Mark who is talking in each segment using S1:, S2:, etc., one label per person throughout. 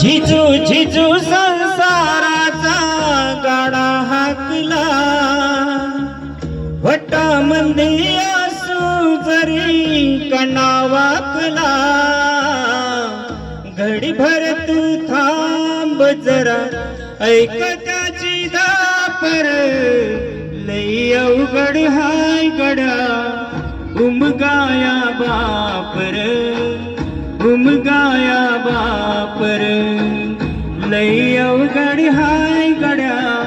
S1: झिजू झिजू संसाराचा गाडा हाकला. वटामध्ये असू जरी कणा वाकला. घडीभर तू थांब जरा ऐक त्याची दापर लई अवघड हाय गडा उमगाया बापर. उमगाया बापर. लई अवघड हाय गड्या.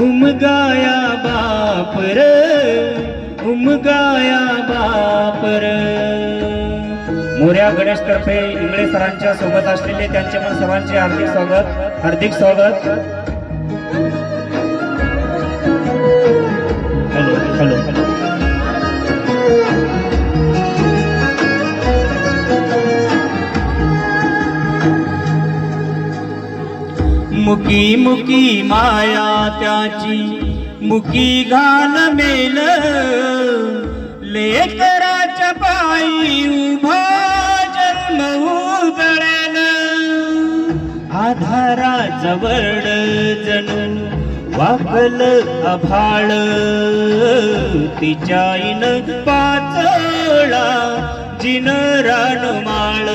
S1: उमगाया बापर. उमगाया बापर. मोर्या गणेश तर्फे इंगळे सरांच्या सोबत असलेले त्यांचे पण सर्वांचे हार्दिक स्वागत. हार्दिक स्वागत. Hello hello. मुकी मुकी माया त्याची. मुकी घाल मेल. लेकराच्या पायी उभा जन्म उगळेल आधारा जवळ जणू वाकल अभाळ. तिच्याईन पाचळा जिन रानमाळ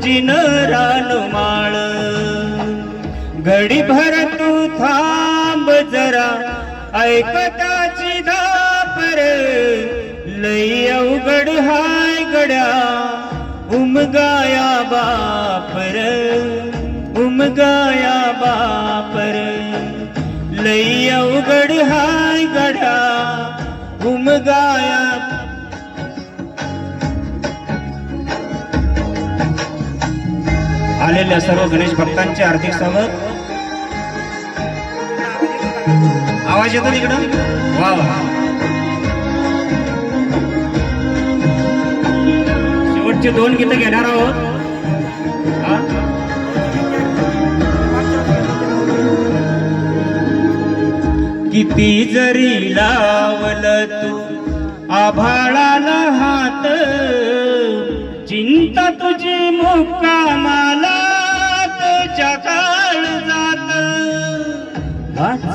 S1: जिन रानमाळ घडी भर तू थांब जरा. ऐकताची धापर लई अवघड हाय गड्या. उमगाया बापर उमगाया बापर. लई अवघड हाय गड्या. उमगाया आलेल्या सर्व गणेश भक्तांचे हार्दिक स्वागत. आवाज येतो इकडं? वा वा. शेवटचे दोन गीतं घेणार आहोत. किती जरी लावल तू आभाळाला हात चिंता तुझी मुक्कामाला.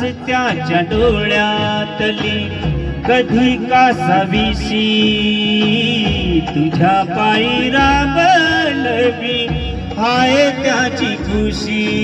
S1: त्याच्या डोळ्यातली कधी का सविशी तुझ्या पायी राबलवी हाय त्याची खुशी.